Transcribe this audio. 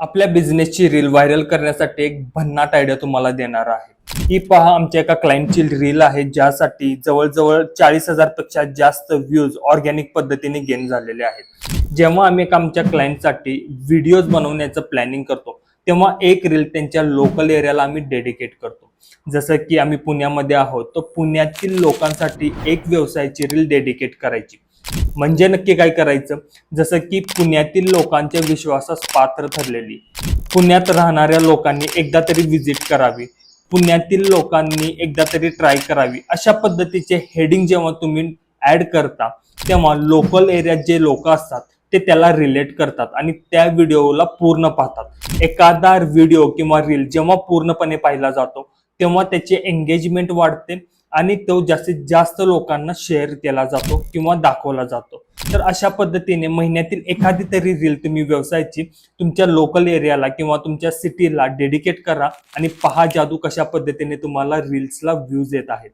आपल्या बिझनेसची reel viral करण्यासाठी एक भन्नाट आयडिया तुम्हाला देणार आहे. ही पहा आमच्या एका क्लायंटची रील आहे ज्यासाठी जवळजवळ चाळीस हजारपेक्षा जास्त व्ह्यूज ऑर्गॅनिक पद्धतीने गेन झालेले आहेत. जेव्हा आम्ही एक आमच्या क्लायंटसाठी व्हिडिओज बनवण्याचं प्लॅनिंग करतो तेव्हा एक रील त्यांच्या लोकल एरियाला आम्ही डेडिकेट करतो. जसं की आम्ही पुण्यामध्ये आहोत तर पुण्यातील लोकांसाठी एक व्यवसायाची रील डेडिकेट करायची. म्हणजे नक्की काय करायचं? जसं की पुण्यातील लोकांच्या विश्वासास पात्र ठरलेली. पुण्यात राहणाऱ्या लोकांनी एकदा तरी व्हिजिट करावी. पुण्यातील लोकांनी एकदा तरी ट्राय करावी. अशा पद्धतीचे हेडिंग जेव्हा तुम्ही ॲड करता तेव्हा लोकल एरियात जे लोक असतात ते त्याला रिलेट करतात आणि त्या व्हिडिओला पूर्ण पाहतात. एखादा व्हिडिओ किंवा रील जेव्हा पूर्णपणे पाहिला जातो तेव्हा त्याचे एंगेजमेंट वाढते आणि तो जास्तीत जास्त लोकांना शेअर केला जातो किंवा दाखवला जातो. तर अशा पद्धतीने महिन्यातील एखादी तरी रील तुम्ही व्यवसायाची तुमच्या लोकल एरियाला किंवा तुमच्या सिटीला डेडिकेट करा आणि पहा जादू कशा पद्धतीने तुम्हाला रील्सला व्ह्यूज येत आहेत.